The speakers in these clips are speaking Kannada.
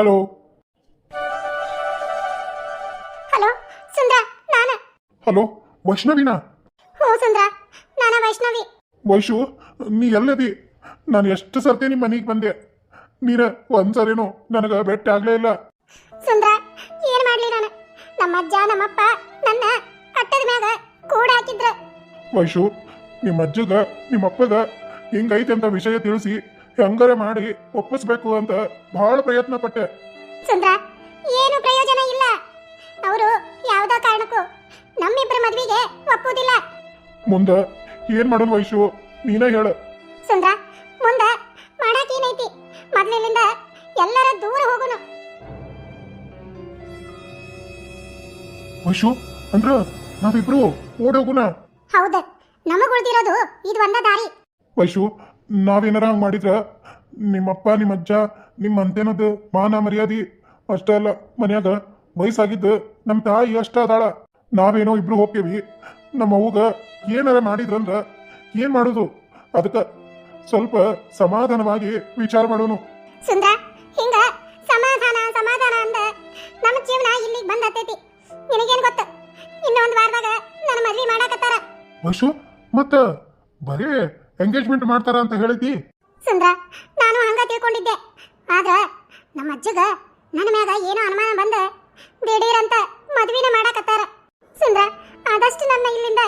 ಹಲೋ. ಹಲೋ ಸುಂದ್ರ ನಾನ. ಹಲೋ ವೈಷ್ಣವಿನಾ? ಹೋ ಸುಂದ್ರ ನಾನ ವೈಷ್ಣವಿ. ವೈಶು ನೀ ಎಲ್ಲದಿ? ನಾನು ಎಷ್ಟು ಸರ್ತಿ ನಿಮ್ಮ ಮನೆಗೆ ಬಂದೆ. ನೀನ ಒಂದ್ಸರಿನೂ ನನಗೆ ಭೇಟಿ ಆಗ್ಲೇ ಇಲ್ಲ. ಸುಂದ್ರ ಏನ್ ಮಾಡ್ಲಿ ನಾನು? ನಮ್ಮ ಅಜ್ಜ ನಮ್ಮಪ್ಪ ನನ್ನ ಅಟ್ಟದ ಮ್ಯಾಗ ಕೂಡ ಹಾಕಿದ್ರ. ವೈಶು ನಿಮ್ಮ ಅಜ್ಜಗ ನಿಮ್ಮ ಅಪ್ಪಗ ಹಿಂಗೈತೆ ಅಂತ ವಿಷಯ ತಿಳಿಸಿ ಹೆಂಗಾರೆ ಮಾಡಿ ಒಪ್ಪಿಸ್ಬೇಕು ಅಂತ ಬಹಳ ಪ್ರಯತ್ನ ಪಟ್ಟೆ. ಚಂದ್ರ ಏನು ಪ್ರಯೋಜನ ಇಲ್ಲ. ಅವರು ಯಾವ್ದೋ ಕಾರಣಕ್ಕೂ ನಮ್ಮಿಬ್ಬರ ಮದ್ವೆಗೆ ಒಪ್ಪುವುದಿಲ್ಲ. ಮುಂದೆ ಏನ್ ಮಾಡೋಣ ವೈಶು? ನೀನೇ ಹೇಳ. ಸುಂದ್ರ ಮುಂದ ಮಾಡಕ್ ಏನೈತಿ? ಮೊದ್ಲಿನಿಂದ ಎಲ್ಲರ ದೂರ ಹೋಗುನು. ವೈಶು ಅಂದ್ರ ನಾವಿಬ್ರು ಓಡೋಗುಣ ಹೌದ ನಮಗ್ ಉಳ್ದಿರೋದು ಇದು ಒಂದ ದಾರಿ. ವೈಶು ನಾವೇನಾರ ಹಂಗ್ ಮಾಡಿದ್ರ ನಿಮ್ಮಪ್ಪ ನಿಮ್ಮ ಅಜ್ಜ ನಿಮ್ಮ ಅಂತೇನದು ಮಾನ ಮರ್ಯಾದಿ ಅಷ್ಟೇ ಅಲ್ಲ. ಮನ್ಯಾಗ ವಯಸ್ಸಾಗಿದ್ದು ನಮ್ಮ ತಾಯಿ ಅಷ್ಟ ಅದಾಳ. ನಾವೇನೋ ಇಬ್ರು ಹೋಗ್ತೇವಿ. ನಮ್ಮ ಅವ್ಗ ಏನಾರ ಮಾಡಿದ್ರಂದ್ರ ಏನ್ ಮಾಡೋದು? ಅದಕ್ಕೆ ಸ್ವಲ್ಪ ಸಮಾಧಾನವಾಗಿ ವಿಚಾರ ಮಾಡೋನು. ಸುಂದ್ರ ಹಿಂಗ ಸಮಾಧಾನ ಸಮಾಧಾನ ಅಂದ ನಮ್ಮ ಜೀವನ ಇಲ್ಲಿಗೆ ಬಂದ್ ಹತ್ತೈತಿ ನಿನಗೇನ್ ಗೊತ್ತ? ಇನ್ನೊಂದು ವಾರದಾಗ ನನ್ನ ಮದ್ವೆ ಮಾಡಾಕತ್ತಾರ. ವಶು ಮತ್ತ ಬರೀ ಎಂಗೇಜ್ಮೆಂಟ್ ಮಾಡ್ತಾರ ಅಂತ ಹೇಳಿದ್ದಿ? ಸುಂದ್ರ ನಾನು ಹಂಗ ತಿಳ್ಕೊಂಡಿದ್ದೆ. ಆದ್ರ ನಮ್ಮ ಅಜ್ಜಗ ನನ್ನ ಮ್ಯಾಗ ಏನೋ ಅನುಮಾನ ಬಂದ ದಿಢೀರಂತ ಮದುವೆನ ಮಾಡಾಕತ್ತಾರ. ಸುಂದ್ರ ಆದಷ್ಟು ನನ್ನ ಇಲ್ಲಿಂದ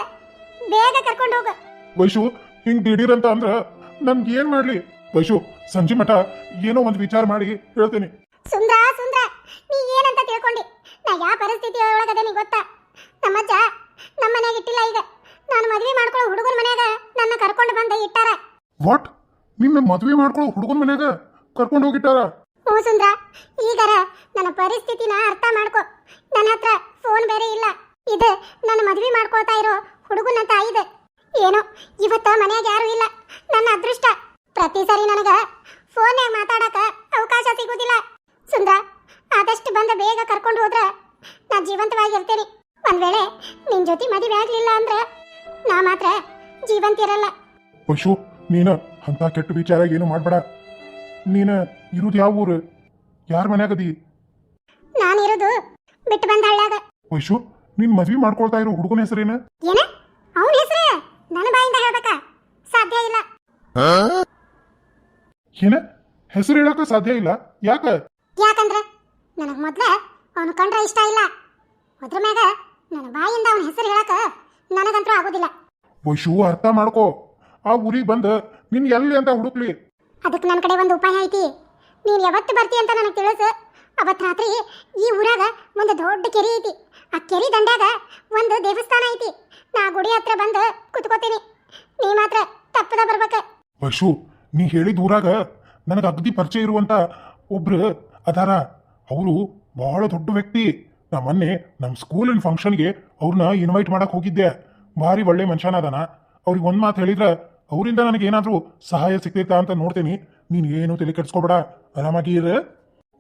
ಬೇಗ ಕರ್ಕೊಂಡು ಹೋಗು. ವೈಶು ಹಿಂಗ್ ದಿಢೀರಂತ ಅಂದ್ರ ನಮ್ಗೆ ಏನ್ ಮಾಡ್ಲಿ? ವೈಶು ಸಂಜೆ ಮಠ ಏನೋ ಒಂದು ವಿಚಾರ ಮಾಡಿ ಹೇಳ್ತೇನೆ. ಸುಂದ್ರ ಸುಂದ್ರ ನೀ ಏನಂತ ತಿಳ್ಕೊಂಡಿ? ನಾ ಯಾವ ಪರಿಸ್ಥಿತಿ ಒಳಗದೇನಿ ಗೊತ್ತಾ? ನಮ್ಮಜ್ಜ ನಮ್ಮ ಮನ್ಯಾಗ ಇಟ್ಟಿಲ್ಲ ಈಗ. ನಾನು ಮದುವೆ ಮಾಡ್ಕೊಳ್ಳೋ ಹುಡುಗನ ಮನೆಯಾಗ ನನ್ನ ಕರ್ಕೊಂಡು ಬಂದ ಇಟ್ಟಾರ. ವಾಟ್ ನಿನ್ನ ಮದುವೆ ಮಾಡ್ಕೊಳ್ಳೋ ಹುಡುಗನ ಮನ್ಯಾಗ ಕರ್ಕೊಂಡು ಹೋಗಿಟ್ಟಾರ? ಹ್ಞೂ ಸುಂದ್ರ ಈಗರ ನನ್ನ ಪರಿಸ್ಥಿತಿನ ಅರ್ಥ ಮಾಡ್ಕೊ. ನನ್ನ ಹತ್ರ ಫೋನ್ ಬೇರೆ ಇಲ್ಲ. ಇದು ನನ್ನ ಮದುವೆ ಮಾಡ್ಕೊಳ್ತಾ ಇರೋ ಹುಡುಗನ ತಾಯಿದೆ ಏನೋ ಇವತ್ತ ಮನೆಯಾಗ ಯಾರು ಇಲ್ಲ. ನನ್ನ ಅದೃಷ್ಟ. ಪ್ರತಿ ಸರಿ ನನಗ ಫೋನ್ಯಾಗ ಮಾತಾಡಕ ಅವಕಾಶ ಸಿಗುದಿಲ್ಲ. ಸುಂದ್ರ ಆದಷ್ಟು ಬಂದ ಬೇಗ ಕರ್ಕೊಂಡು ಹೋದ್ರ ನಾ ಜೀವಂತವಾಗಿರ್ತೇನೆ ಒಂದ್ ವೇಳೆ ನಿನ್ ಜೊತೆ ಮದುವೆ ಆಗ್ಲಿಲ್ಲ ಅಂದ್ರೆ ನಾ ಮಾತ್ರ ಜೀವಂತ ಇರಲ್ಲ ವೈಶು ನೀನ ಅಂತ ಕೆಟ್ಟ ವಿಚಾರ ಏನು ಮಾಡ್ಬೇಡ. ನೀನ ಇರುದು ಯಾವ ಊರು? ಯಾರ ಮನ್ಯಾಗದಿ? ನಾನಿರೋದು ಬಿಟ್ಟು ಬಂದ ಹಳ್ಳಾಗ ವೈಶು ನೀನ್ ಮದ್ವಿ ಮಾಡ್ಕೊಳ್ತಾ ಇರೋ ಹುಡುಗನ ಹೆಸರೇನ? ಏನ? ಅವನ ಹೆಸರು? ನನ್ನ ಬಾಯಿಂದ ಹೇಳ್ಬೇಕಾ? ಸಾಧ್ಯ ಇಲ್ಲ. ಏನ? ಹೆಸರು ಹೇಳಕ ಸಾಧ್ಯ ಇಲ್ಲ. ಯಾಕ? ಯಾಕಂದ್ರ ನನಗ್ ಮೊದ್ಲ ಅವನು ಕಂಡ್ರೆ ಇಷ್ಟ ಇಲ್ಲ. ಅದ್ರ ಮ್ಯಾಗ ನನ್ನ ಬಾಯಿಂದ ಅವನ ಹೆಸರು ಹೇಳಕ ನನಗಂತೂ ಆಗೋದಿಲ್ಲ. ವೈಶು ಅರ್ಥ ಮಾಡ್ಕೋ. ಆ ಊರಿಗೆ ಬಂದು ನಿನ್ ಎಲ್ಲಿ ಅಂತ ಹುಡುಕ್ಲಿ. ಅದಕ್ಕೆ ನನ್ನ ಕಡೆ ಒಂದು ಉಪಾಯ ಐತಿ. ನೀನು ಯಾವತ್ತು ಬರ್ತಿ ಅಂತ ನನಗೆ ತಿಳಿಸು. ಅವತ್ತು ರಾತ್ರಿ ಈ ಊರಾಗ ಒಂದು ದೊಡ್ಡ ಕೆರೆ ಐತಿ. ಆ ಕೆರೆ ದಂಡ್ಯಾಗ ಒಂದು ದೇವಸ್ಥಾನ ಐತಿ. ನಾ ಗುಡಿ ಹತ್ರ ಬಂದು ಕುತ್ಕೋತೀನಿ. ನೀ ಮಾತ್ರ ತಪ್ಪದ ಬರ್ಬೇಕ. ವರ್ಷು ನೀ ಹೇಳಿದ ಊರಾಗ ನನಗೆ ಅಗ್ದಿ ಪರಿಚಯ ಇರುವಂತ ಒಬ್ರು ಅದಾರ. ಅವರು ಬಹಳ ದೊಡ್ಡ ವ್ಯಕ್ತಿ. ನಾ ಮೊನ್ನೆ ನಮ್ಮ ಸ್ಕೂಲಿನ ಫಂಕ್ಷನ್ಗೆ ಅವ್ರನ್ನ ಇನ್ವೈಟ್ ಮಾಡಕ್ ಹೋಗಿದ್ದೆ. ಭಾರಿ ಒಳ್ಳೆ ಮನುಷ್ಯನ ಅದಾನ ಅವ್ರಿಗೆ ಒಂದು ಮಾತು ಹೇಳಿದ್ರ ಅವರಿಂದ ನನಗೆ ಏನಾದರೂ ಸಹಾಯ ಸಿಗ್ತೈತಾ ಅಂತ ನೋಡ್ತೀನಿ. ನೀನು ಏನು ತಲೆ ಕೆಡ್ಸ್ಕೊಬೇಡ. ಆರಾಮಾಗಿ ಇರ.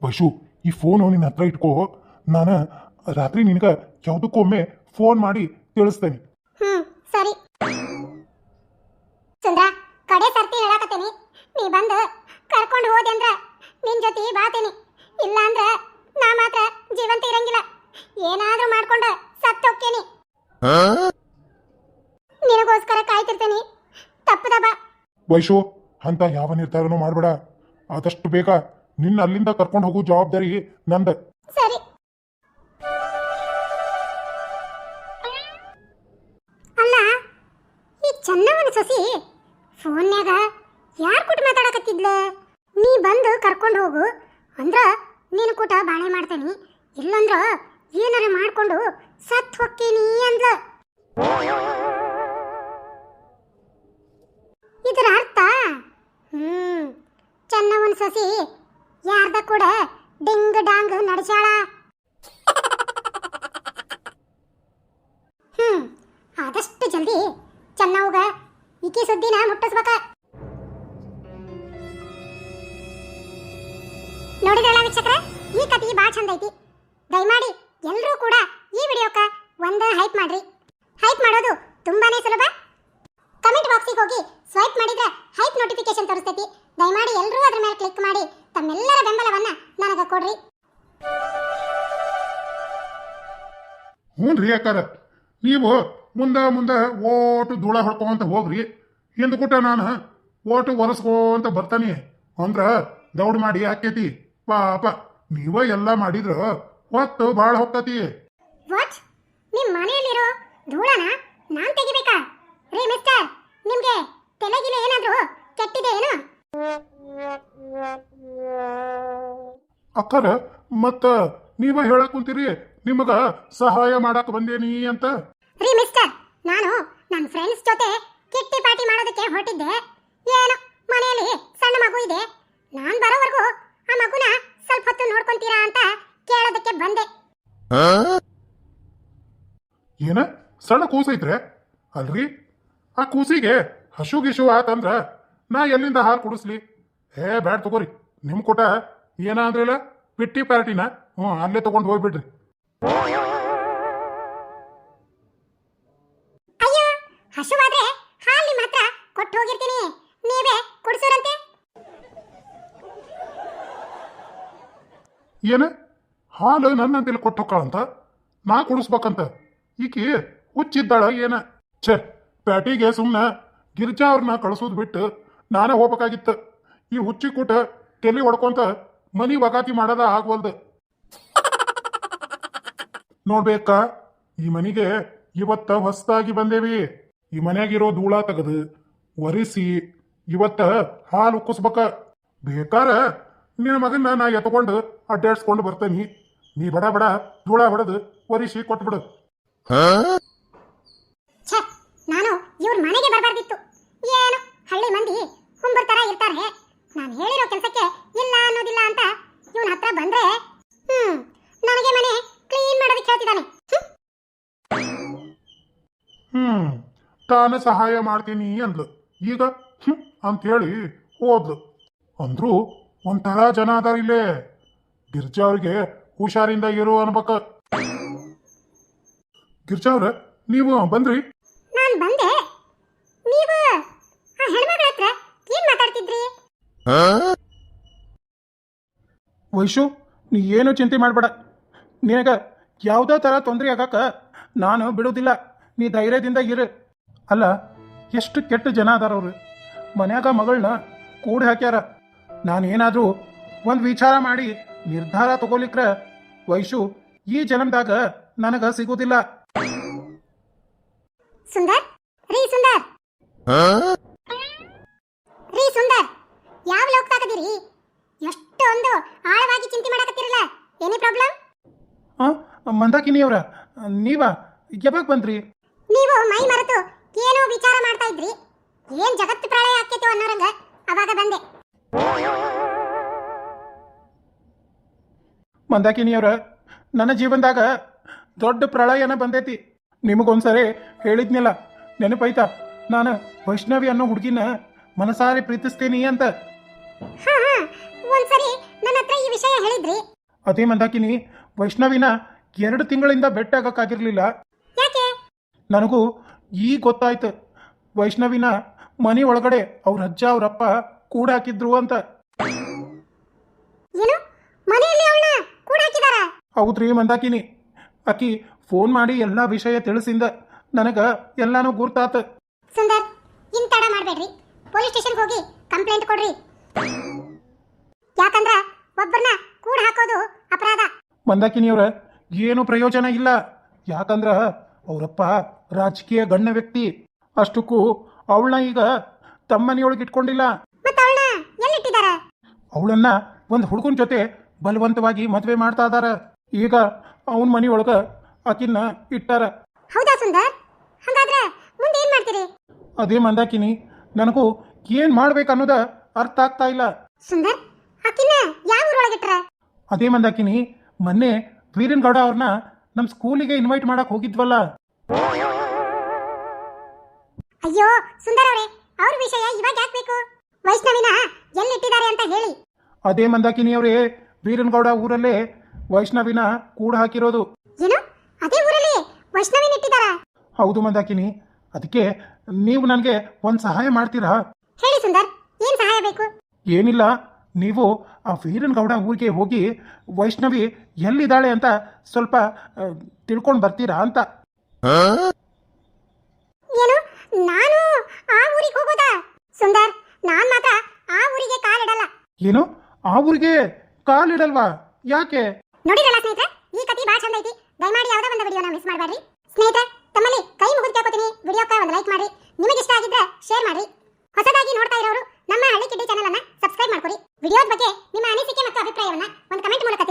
ಪಶು ಈ ಫೋನು ನಿನ್ನ ಹತ್ರ ಇಟ್ಕೋ. ನಾನು ರಾತ್ರಿ ನಿನಗೆ ಯಾವುದಕ್ಕೊಮ್ಮೆ ಫೋನ್ ಮಾಡಿ ತಿಳಿಸ್ತೇನೆ. ಹ್ಮ್ ಸರಿ. ಸುಂದ್ರ ಕಡೆ ಸರ್ತಿ ಹೇಳಾಕತ್ತೀನಿ. ನೀ ಬಂದು ಕರ್ಕೊಂಡು ಹೋದೆ ಅಂದ್ರ ನಿನ್ ಜೊತೆ ಬಾತೀನಿ. ಇಲ್ಲ ಅಂದ್ರ ನಾ ಮಾತ್ರ ಜೀವಂತ ಇರಂಗಿಲ್ಲ. ಏನಾದ್ರೂ ಮಾಡ್ಕೊಂಡು ಸತ್ತು ಹೋಗ್ತೀನಿ ನಿನಗೋಸ್ಕರ ಕಾಯ್ತಿರ್ತೀನಿ. ವೈಶು, ಅಂತ ಯಾವ ನಿರ್ಧಾರನೂ ಮಾಡಬೇಡ. ಆದಷ್ಟು ಬೇಗ ನಿನ್ನ ಅಲ್ಲಿಂದ ಕರ್ಕೊಂಡು ಹೋಗೋ ಜವಾಬ್ದಾರಿ ನಂದ. ಸರಿ. ಅಲ್ಲ, ಈ ಚೆನ್ನವನ ಸಸಿ ಫೋನ್ಯಾಗ ಯಾರ್ ಕೂಟ ಮಾತಾಡಕತ್ತಿದ್ಲ? ನೀ ಬಂದು ಕರ್ಕೊಂಡು ಹೋಗು. ಅಂದ್ರ ನೀನು ಕೂಟ ಬಾಳೆ ಮಾಡ್ತೇನಿ. ಇಲ್ಲಂದ್ರ ಏನಾರ ಮಾಡ್ಕೊಂಡು ಸತ್ ಹೊಕ್ಕೀನಿ ಅಂದ್ಲ. ಸಸಿ, ಯಾರ್ದ ಕೂಡ ಡಿಂಗ್ ಡಾಂಗ್ ನಡೆಸಾಳ ಹ್ಮ್, ಆದಷ್ಟು ಜಲ್ದಿ ಚೆನ್ನವ್ಗ ಈಕೆ ಸುದ್ದಿನ ಮುಟ್ಟಿಸ್ಬೇಕ. ನೋಡಿದ್ರಲ್ಲ ವೀಕ್ಷಕರ, ಈ ಕತಿ ಬಾ ಚಂದ ಐತಿ. ದಯಮಾಡಿ ಎಲ್ಲರೂ ಕೂಡ ಈ ವಿಡಿಯೋಕ್ಕ ಒಂದು ಹೈಪ್ ಮಾಡ್ರಿ. ಹೈಪ್ ಮಾಡೋದು ತುಂಬಾನೇ ಸುಲಭ. ಕಮೆಂಟ್ ಬಾಕ್ಸಿಗೆ ಹೋಗಿ ಸ್ವೈಪ್ ಮಾಡಿದ್ರೆ ಹ್ಞೂ ರೀ ಅಕ್ಕಾರ ನೀವು ಮುಂದೆ ಮುಂದೆ ಓಟು ಧೂಳ ಹೊಡ್ಕೊಂತ ಹೋಗ್ರಿ. ಹಿಂದ್ಕೂಟ ನಾನು ಓಟು ಒರೆಸ್ಕೊಂತ ಬರ್ತಾನೆ. ಅಂದ್ರ ದೌಡ್ ಮಾಡಿ ಹಾಕೈತಿ ಪಾಪ ನೀವ ಎಲ್ಲ ಮಾಡಿದ್ರ ಹೊತ್ತು ಭಾಳ ಹೊಕ್ಕತಿ. ವಾಟ್ ನಿಮ್ ಮನೆಯಲ್ಲಿರೋ ಧೂಳನ ನಾನ್ ತೆಗಿಬೇಕಾ? ರೀ ಮಿಸ್ಟರ್ ನಿಮ್ಗೆ ತಲೆಗಿಲೆ ಏನಾದ್ರೂ ಕೆಟ್ಟಿದೆ ಏನು? ಅಕ್ಕರ ಮತ್ತ ನೀವ ಹೇಳಕ್ ಕುಂತೀರಿ? ನಿಮಗ ಸಹಾಯ ಮಾಡಕ್ ಬಂದೇನಿ ಅಂತ? ರೀ ಮಿಸ್ಟರ್ ನಾನು ನನ್ನ ಫ್ರೆಂಡ್ಸ್ ಜೊತೆ ಕಿಟ್ಟಿ ಪಾರ್ಟಿ ಮಾಡೋದಕ್ಕೆ ಹೊರಟಿದ್ದೆ. ಏನು ಮನೆಯಲ್ಲಿ ಸಣ್ಣ ಮಗು ಇದೆ. ನಾನ್ ಬರೋವರೆಗೂ ಆ ಮಗುನ ಸ್ವಲ್ಪ ಹೊತ್ತು ನೋಡ್ಕೊಂತೀರಾ ಅಂತ ಕೇಳೋದಕ್ಕೆ ಬಂದೆ. ಏನ ಸಣ್ಣ ಕೂಸೈತ್ರೆ ಅಲ್ರಿ ಆ ಕೂಸಿಗೆ ಹಸು ಗಿಶು ಆತಂದ್ರ ನಾ ಎಲ್ಲಿಂದ ಹಾಲು ಕುಡಿಸ್ಲಿ? ಏ ಬ್ಯಾಡ್ ತಗೋರಿ ನಿಮ್ ಕೊಟ ಏನ ಅಂದ್ರಲ್ಲ? ಪಿಟ್ಟಿ ಪಾರ್ಟಿನ? ಹ್ಞೂ ಅಲ್ಲೇ ತಗೊಂಡು ಹೋಗ್ಬಿಡ್ರಿ. ಅಯ್ಯೋ, ಹಸುವಾದ್ರೆ ಹಾಲು ನಿಮ್ಮ ಹತ್ರ ಕೊಟ್ಟು ಹೋಗಿರ್ತೀನಿ. ನೀವೇ ಕುಡಿಸೋರಂತೆ. ಏನ? ಹಾಲು ನನ್ನ ಕೊಟ್ಟು ಹೋಗ್ಕಳಂತ ನಾ ಕುಡಿಸ್ಬೇಕಂತ. ಈಕಿ ಹುಚ್ಚಿದ್ದಾಳ ಏನ? ಛೇ, ಪ್ಯಾಟಿಗೆ ಸುಮ್ಮನೆ ಗಿರ್ಜಾ ಅವ್ರನ್ನ ಕಳಿಸೋದು ಬಿಟ್ಟು ನಾನೇ ಹೋಗ್ಬೇಕಾಗಿತ್ತು. ಈ ಹುಚ್ಚಿ ಕೂಟ ತಲೆ ಹೊಡ್ಕೊಂತ ಮನಿ ವಗಾತಿ ಮಾಡದ ಆಗ್ವಲ್ದು. ನೋಡ್ಬೇಕಾ? ಈ ಮನೆಗೆ ಇವತ್ತ ಹೊಸದಾಗಿ ಬಂದೇವಿ. ಈ ಮನ್ಯಾಗಿರೋ ಧೂಳ ತೆಗೆದು ಒರೆಸಿ ಇವತ್ತ ಹಾಲು ಉಕ್ಕಿಸ್ಬೇಕ ಬೇಕಾರ ನಿನ್ನ ಮಗನ್ನ ನಾ ಎತ್ಕೊಂಡು ಅಡ್ಡಾಡ್ಸ್ಕೊಂಡು ಬರ್ತೇನಿ. ನೀ ಬಡ ಬಡ ಧೂಳ ಹೊಡೆದು ಒರಿಸಿ ಕೊಟ್ಬಿಡು. ಛೇ ನಾನು ಇವ್ರ ಮನೆಗೆ ಬರಬಾರ್ದಿತ್ತು. ಏನು ಹಳ್ಳಿ ಮಂದಿ ಹುಂಬರ್ತಾರ ಇರ್ತಾರೆ. ನಾನು ಹೇಳಿರೋ ಕೆಲಸಕ್ಕೆ ಇಲ್ಲ ಅನ್ನೋದಿಲ್ಲ ಅಂತ ತಾನು ಸಹಾಯ ಮಾಡ್ತೀನಿ ಅಂದ್ಲು. ಈಗ ಹ್ಮ್ ಅಂತೇಳಿ ಹೋದ್ಲು. ಅಂದ್ರು ಒಂಥರ ಜನ ಅದಾರ ಇಲ್ಲೇ. ಗಿರ್ಜಾ ಅವ್ರಿಗೆ ಹುಷಾರಿಂದ ಇರು ಅನ್ಬೇಕ. ಗಿರ್ಜಾ ಅವ್ರ ನೀವು ಬಂದ್ರಿ? ನಾನ್ ಬಂದೆ. ನೀವು? ಆ ಹೆಣ್ಮಗಳ ಹತ್ರ ಏನ್ ಮಾತಾಡ್ತಿದ್ರಿ? ವೈಶು ನೀ ಏನು ಚಿಂತೆ ಮಾಡಬೇಡ. ನಿನಗ ಯಾವುದೇ ಥರ ತೊಂದರೆ ಆಗಕ್ಕ ನಾನು ಬಿಡೋದಿಲ್ಲ. ನೀ ಧೈರ್ಯದಿಂದ ಇರು. ಅಲ್ಲ ಎಷ್ಟು ಕೆಟ್ಟ ಜನ ಅದಾರ ಅವರು. ಮನ್ಯಾಗ ಮಗಳನ್ನ ಕೂಡಿ ಹಾಕ್ಯಾರ. ನಾನೇನಾದರೂ ಒಂದು ವಿಚಾರ ಮಾಡಿ ನಿರ್ಧಾರ ತಗೋಲಿಕ್ರ ವೈಶು ಈ ಜನ್ಮದಾಗ ನನಗೆ ಸಿಗೋದಿಲ್ಲ. ಸುಂದರ್? ರೀ ಸುಂದರ್? ರೀ ಸುಂದರ್ ಯಾವ ಲೋಕದಾಗದಿರಿ? ಎಷ್ಟೊಂದು ಆಳವಾಗಿ ಚಿಂತೆ ಮಾಡಕತ್ತಿರಲ್ಲ? ಏನಿ ಪ್ರಾಬ್ಲಮ್? ಮಂದಾಕಿನಿ ಅವರ ನೀವ? ಯಾವಾಗ ಬಂದ್ರಿ? ನೀವು ಮೈ ಮರೆತು ಏನೋ ವಿಚಾರ ಮಾಡ್ತಾ ಇದ್ರಿ? ಏನ್ ಜಗತ್ತು ಪ್ರಳಯ ಆಕ್ಕೇತೋ ಅನ್ನೋರಂಗ? ಅವಾಗ ಬಂದೆ. ಮಂದಾಕಿನಿಯವ್ರ ನನ್ನ ಜೀವನದಾಗ ದೊಡ್ಡ ಪ್ರಳಯನ ಬಂದೈತಿ. ನಿಮಗೊಂದ್ಸರಿ ಹೇಳಿದ್ನಿಲ್ಲ. ನೆನಪೈತಾ. ನಾನು ವೈಷ್ಣವಿ ಅನ್ನೋ ಹುಡುಗಿನ ಮನಸಾರಿ ಪ್ರೀತಿಸ್ತೀನಿ ಅಂತ. ಹಾ ಹಾ. ಒಂದ್ಸರಿ ನನ್ನ ಹತ್ರ ಈ ವಿಷಯ ಹೇಳಿದ್ರಿ. ಅದೇ ಮಂದಾಕಿನಿ ವೈಷ್ಣವಿನ ಎರಡು ತಿಂಗಳಿಂದ ಬೆಟ್ಟ ಆಗಕ್ಕಾಗಿರ್ಲಿಲ್ಲ ಯಾಕೆ? ನನಗೂ ಈಗ ಗೊತ್ತಾಯ್ತು. ವೈಷ್ಣವಿನ ಮನೆ ಒಳಗಡೆ ಅವ್ರ ಅಜ್ಜ ಅವ್ರಪ್ಪ ಕೂಡ ಹಾಕಿದ್ರು ಅಂತ. ಏನು? ಮನೆಯಲ್ಲಿ ಅವಳನ್ನ ಕೂಡ ಹಾಕಿದಾರ? ಹೌದ್ರಿ ಮಂದಾಕಿನಿ. ಆಕಿ ಫೋನ್ ಮಾಡಿ ಎಲ್ಲ ವಿಷಯ ತಿಳಿಸಿಂದ ನನಗ ಎಲ್ಲಾನು ಗುರ್ತಾತ. ಸುಂದರ್ ಇನ್ ತಡ ಮಾಡ್ಬೇಡ್ರಿ. ಪೊಲೀಸ್ ಸ್ಟೇಷನ್ ಹೋಗಿ ಕಂಪ್ಲೇಂಟ್ ಕೊಡ್ರಿ. ಯಾಕಂದ್ರ ಒಬ್ಬರನ್ನ ಕೂಡ ಹಾಕೋದು ಅಪರಾಧ. ಮಂದಾಕಿನಿಯವ್ರ ಏನು ಪ್ರಯೋಜನ ಇಲ್ಲ. ಯಾಕಂದ್ರ ಅವರಪ್ಪ ರಾಜಕೀಯ ಗಣ್ಯ ವ್ಯಕ್ತಿ. ಅಷ್ಟಕ್ಕೂ ಅವಳನ್ನ ಈಗ ತಮ್ಮನೆಯೊಳಗೆ ಇಟ್ಕೊಂಡಿಲ್ಲ. ಅವಳನ್ನ ಒಂದು ಹುಡುಗನ ಜೊತೆ ಬಲವಂತವಾಗಿ ಮದುವೆ ಮಾಡ್ತಾ ಇದಾರ. ಈಗ ಅವನ ಮನೆಯೊಳಗ ಆಕಿನ್ನ ಇಟ್ಟಾರ. ಹೌದಾ ಸುಂದರ್? ಹಂಗಾದ್ರೆ ಮುಂದೆ ಏನ್ ಮಾಡ್ತೀರಿ? ಅದೇ ಮಂದಾಕಿನಿ ನನಗೂ ಏನ್ ಮಾಡ್ಬೇಕನ್ನೋದ ಅರ್ಥ ಆಗ್ತಾ ಇಲ್ಲ. ಸುಂದರ್ ಆಕಿನ ಯಾವ ಊರೊಳಗಿಟ್ರ ಅದೇ ಮಂದಾಕಿನಿ ಮೊನ್ನೆ ವೀರನ್ ಗೌಡ ಅವ್ರನ್ನ ನಮ್ಮ ಸ್ಕೂಲಿಗೆ ಇನ್ವೈಟ್ ಮಾಡಕ್ ಹೋಗಿದ್ವಲ್ಲ? ಅಯ್ಯೋ ಸುಂದರ್ ಅವರೇ ಅವ್ರ ವಿಷಯ ಇವಾಗ ಯಾಕೆ ಬೇಕು? ವೈಷ್ಣವಿನ ಎಲ್ಲಿಟ್ಟಿದ್ದಾರೆ ಅಂತ ಹೇಳಿ. ಅದೇ ಮಂದಾಕಿನಿ ಅವರೇ ವೀರನ್ಗೌಡ ಊರಲ್ಲೇ ವೈಷ್ಣವಿನ ಕೂಡ ಹಾಕಿರೋದು. ಏನು? ಅದೇ ಊರಲ್ಲಿ ವೈಷ್ಣವಿನ ಇಟ್ಟಿದಾರ ಹೌದು ಮಂದಾಕಿನಿ ಅದಕ್ಕೆ ನೀವು ನನಗೆ ಒಂದು ಸಹಾಯ ಮಾಡ್ತೀರಾ? ಹೇಳಿ ಸುಂದರ್ ಏನು ಸಹಾಯ ಬೇಕು? ಏನಿಲ್ಲ ನೀವು ಆ ವೀರನಗೌಡ ಊರಿಗೆ ಹೋಗಿ ವೈಷ್ಣವಿ ಎಲ್ಲಿದ್ದಾಳೆ ಅಂತ ಸ್ವಲ್ಪ ತಿಳ್ಕೊಂಡು ಬರ್ತೀರಾ ಅಂತ. ಏನು? ನಾನು ಆ ಊರಿಗೆ ಹೋಗೋದಾ? ಸುಂದರ್ ನಾನು ಮಾತ್ರ ಆ ಊರಿಗೆ ಕಾಲಿಡಲ್ಲ. ಏನು? ಆ ಊರಿಗೆ ಕಾಲಿಡಲ್ವಾ? ಯಾಕೆ? ನೋಡಿರಲ್ಲ ಸ್ನೇಹಿತರೆ? ಈ ಕಥೆ ಬಹಳ ಚಂದ ಐತಿ. ದಯಮಾಡಿ ಯಾವ್ದೋ ಒಂದು ವಿಡಿಯೋನ ಮಿಸ್ ಮಾಡಬೇಡ್ರಿ. ಸ್ನೇಹಿತರೆ ತಮ್ಮಲ್ಲಿ ಕೈ ಮುಗಿದು ಕೇಳ್ಕೊತೀನಿ. ವಿಡಿಯೋಕ್ಕೆ ಒಂದು ಲೈಕ್ ಮಾಡಿ ನಿಮಗೆ ಇಷ್ಟ ಆಗಿದ್ರೆ ಶೇರ್ ಮಾಡಿ ಹೊಸದಾಗಿ ನೋಡ್ತಾ ಇರೋರು ನಮ್ಮ ಹಳ್ಳಿ ಕಿಡ್ಡಿ ಚಾನಲ್ ಅನ್ನ ಸಬ್ಸ್ಕ್ರೈಬ್ ಮಾಡ್ಕೊರಿ ವಿಡಿಯೋದ ಬಗ್ಗೆ ನಿಮ್ಮ ಅನಿಸಿಕೆ ಮತ್ತು ಅಭಿಪ್ರಾಯವನ್ನು ಒಂದು ಕಮೆಂಟ್ ಮೂಲಕ